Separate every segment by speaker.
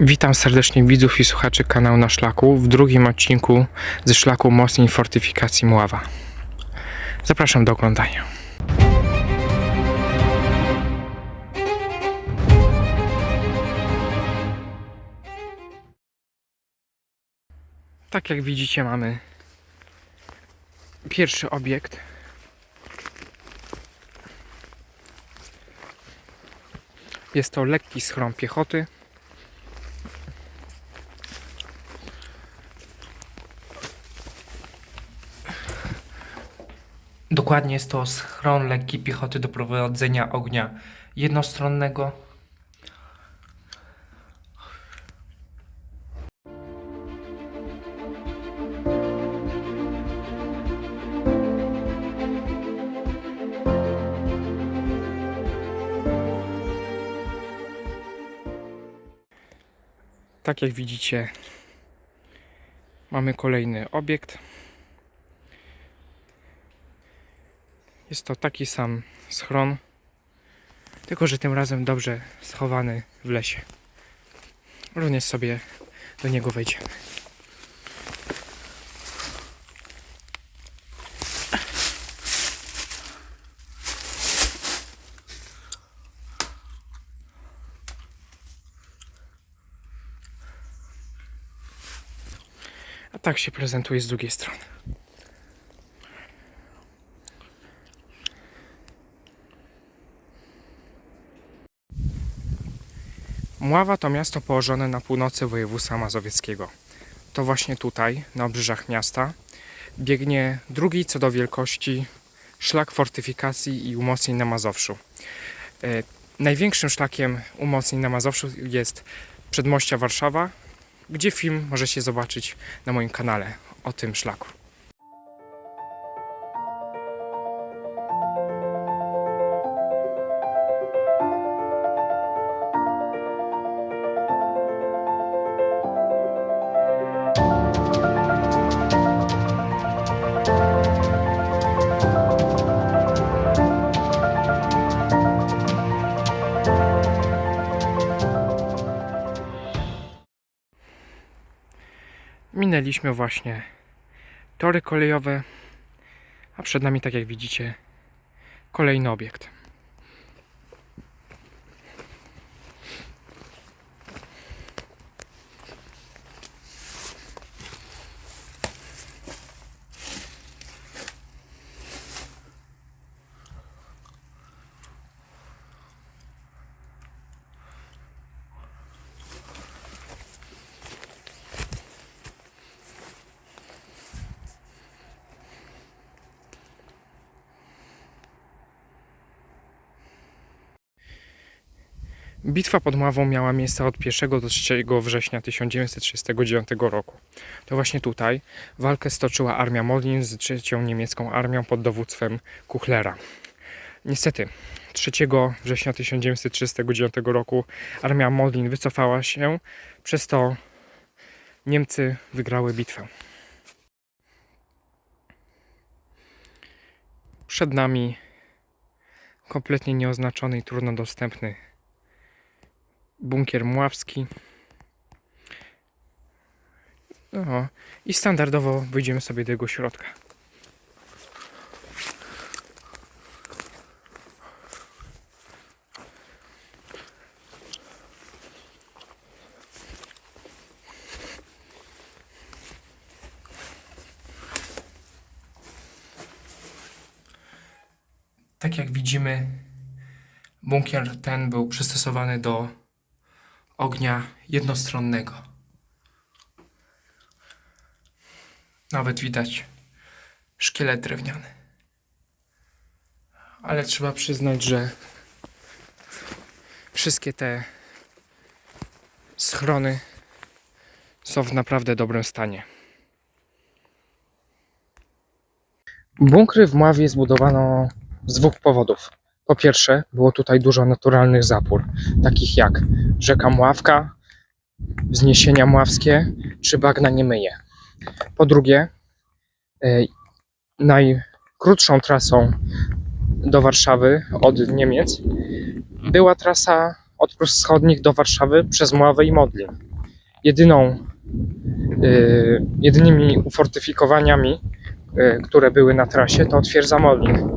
Speaker 1: Witam serdecznie widzów i słuchaczy kanału na szlaku w drugim odcinku ze szlaku mocnej fortyfikacji Mława. Zapraszam do oglądania. Tak jak widzicie mamy pierwszy obiekt. Jest to lekki schron piechoty. Dokładnie jest to schron lekkiej piechoty do prowadzenia ognia jednostronnego. Tak jak widzicie, mamy kolejny obiekt. Jest to taki sam schron, tylko że tym razem dobrze schowany w lesie. Również sobie do niego wejdziemy. A tak się prezentuje z drugiej strony. Mława to miasto położone na północy województwa mazowieckiego. To właśnie tutaj, na obrzeżach miasta, biegnie drugi co do wielkości szlak fortyfikacji i umocnień na Mazowszu. E, największym szlakiem umocnień na Mazowszu jest Przedmościa Warszawa, gdzie film możecie zobaczyć na moim kanale o tym szlaku. Minęliśmy właśnie tory kolejowe, a przed nami, tak jak widzicie, kolejny obiekt. Bitwa pod Mławą miała miejsce od 1 do 3 września 1939 roku. To właśnie tutaj walkę stoczyła armia Modlin z trzecią niemiecką armią pod dowództwem Kuchlera. Niestety, 3 września 1939 roku armia Modlin wycofała się, przez to Niemcy wygrały bitwę. Przed nami kompletnie nieoznaczony i trudno dostępny bunkier mławski. No, i standardowo wyjdziemy sobie do jego środka. Tak jak widzimy, bunkier ten był przystosowany do ognia jednostronnego. Nawet widać szkielet drewniany. Ale trzeba przyznać, że wszystkie te schrony są w naprawdę dobrym stanie. Bunkry w Mławie zbudowano z dwóch powodów. Po pierwsze, było tutaj dużo naturalnych zapór, takich jak rzeka Mławka, wzniesienia mławskie czy bagna Niemyje. Po drugie, e, najkrótszą trasą do Warszawy od Niemiec była trasa od Prus Wschodnich do Warszawy przez Mławę i Modlin. Jedyną, y, jedynymi ufortyfikowaniami, y, które były na trasie, to twierdza Modlin.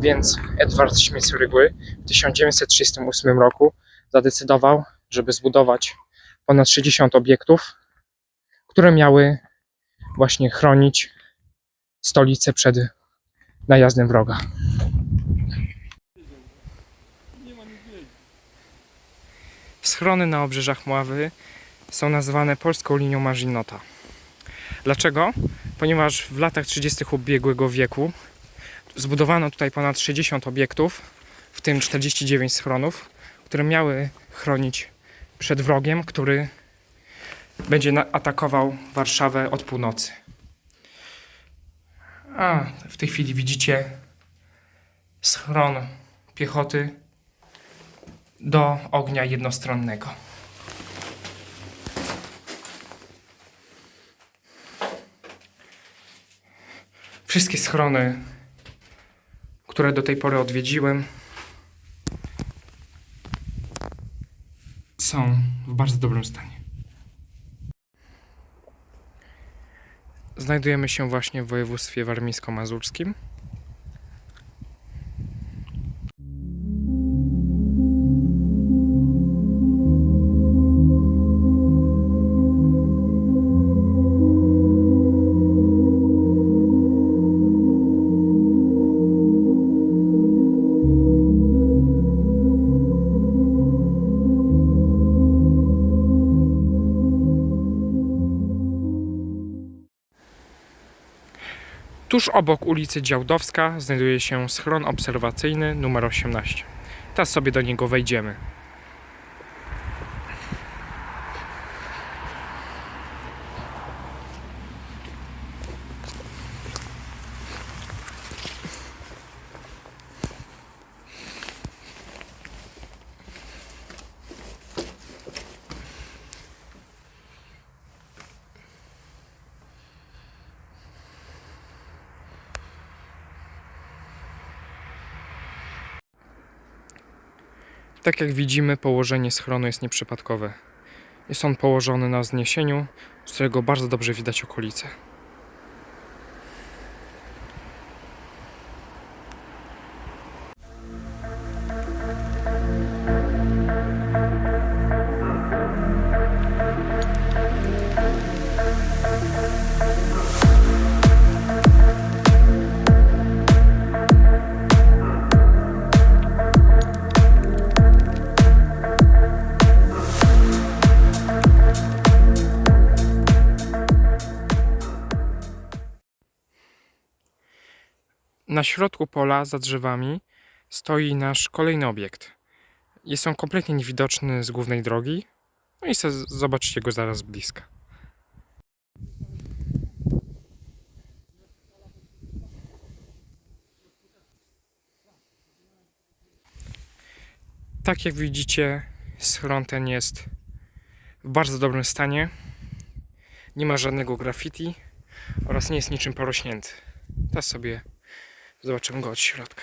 Speaker 1: Więc Edward Śmiec-Rygły w 1938 roku zadecydował, żeby zbudować ponad 60 obiektów, które miały właśnie chronić stolicę przed najazdem wroga. Schrony na obrzeżach Mławy są nazywane polską linią Marzinota. Dlaczego? Ponieważ w latach 30. ubiegłego wieku zbudowano tutaj ponad 60 obiektów, w tym 49 schronów, które miały chronić przed wrogiem, który będzie atakował Warszawę od północy. A w tej chwili widzicie schron piechoty do ognia jednostronnego. Wszystkie schrony, które do tej pory odwiedziłem, są w bardzo dobrym stanie. Znajdujemy się właśnie w województwie warmińsko-mazurskim. Tuż obok ulicy Działdowska znajduje się schron obserwacyjny numer 18. Teraz sobie do niego wejdziemy. Tak jak widzimy, położenie schronu jest nieprzypadkowe. Jest on położony na wzniesieniu, z którego bardzo dobrze widać okolice. Na środku pola, za drzewami, stoi nasz kolejny obiekt. Jest on kompletnie niewidoczny z głównej drogi. No i zobaczycie go zaraz z bliska. Tak jak widzicie, schron ten jest w bardzo dobrym stanie. Nie ma żadnego graffiti oraz nie jest niczym porośnięty. Teraz sobie Zobaczymy go od środka.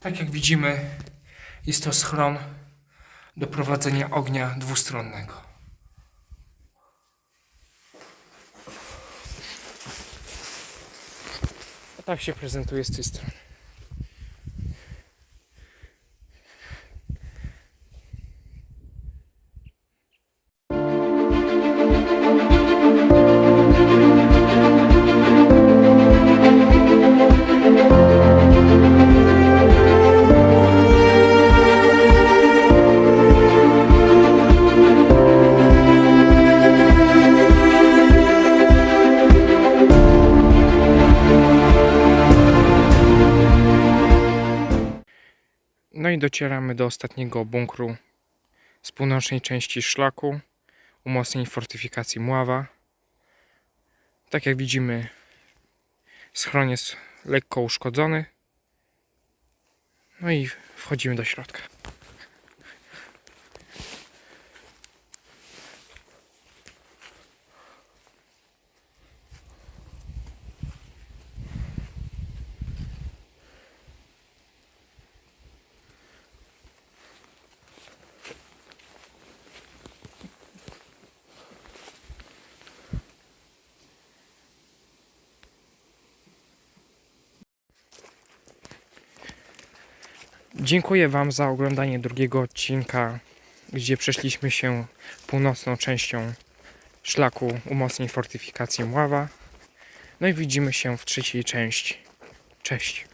Speaker 1: Tak jak widzimy, jest to schron do prowadzenia ognia dwustronnego. A tak się prezentuje z tej strony. No i docieramy do ostatniego bunkru z północnej części szlaku, umocnień fortyfikacji Mława. Tak jak widzimy, schron jest lekko uszkodzony. No i wchodzimy do środka. Dziękuję Wam za oglądanie drugiego odcinka, gdzie przeszliśmy się północną częścią szlaku umocnień fortyfikacji Mława. No i widzimy się w trzeciej części. Cześć.